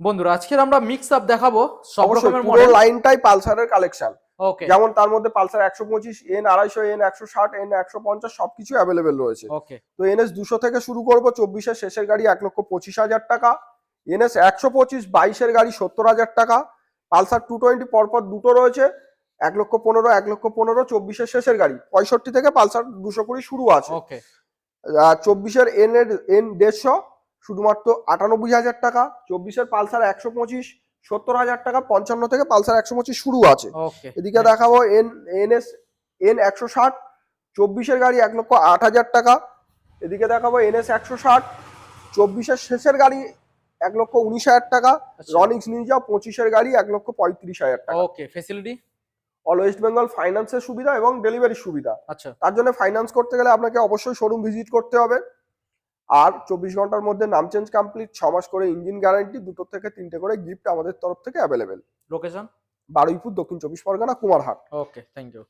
বন্ধুরা আজকের আমরা মিক্স আপ দেখাবো সব রকমের পুরো মডেল লাইনটাই পালসারের কালেকশন ওকে যেমন তার মধ্যে পালসার একশো পঁচিশ এন আড়াইশো এন একশো ষাট এন একশো পঞ্চাশ সবকিছু অ্যাভেলেবেল রয়েছে। ওকে তো এনএস দুশো থেকে শুরু করব চব্বিশের শেষের গাড়ি এক লক্ষ পঁচিশ হাজার টাকা এনএস একশো পঁচিশ বাইশের গাড়ি সত্তর হাজার টাকা পালসার টু টোয়েন্টি পরপর দুটো রয়েছে এক লক্ষ পনেরো এক লক্ষ পনেরো চব্বিশের শেষের গাড়ি। পঁয়ষট্টি থেকে পালসার দুশো কুড়ি শুরু আছে। চব্বিশের এন এর এন দেড়শো শুধুমাত্র আটানব্বই হাজার টাকা চব্বিশের পালসার একশো পঁচিশ সত্তর হাজার টাকা পঞ্চান্ন থেকে পালসার একশো পঁচিশ শুরু আছে। এদিকে দেখাবো এন এন এস এন একশো ষাট চব্বিশের গাড়ি এক লক্ষ আট হাজার টাকা। এদিকে দেখাবো এন এস একশো ষাট চব্বিশের শেষের গাড়ি এক লক্ষ উনিশ হাজার টাকা। আচ্ছা। রনিক্স নিউজা পঁচিশের গাড়ি এক লক্ষ পঁয়ত্রিশ হাজার টাকা। Okay facility all West Bengal ফাইন্যান্সের সুবিধা এবং ডেলিভারির সুবিধা। আচ্ছা। তার জন্য ফাইন্যান্স করতে গেলে আপনাকে অবশ্যই শোরুম ভিজিট করতে হবে। আর চব্বিশ ঘণ্টার মধ্যে নাম চেঞ্জ কমপ্লিট ছ মাস করে ইঞ্জিন গ্যারান্টি দুটো থেকে তিনটে করে গিফট আমাদের তরফ থেকে অ্যাভেলেবেল লোকেশন বারুইপুর দক্ষিণ চব্বিশ Pargana Kumarhat. Okay thank you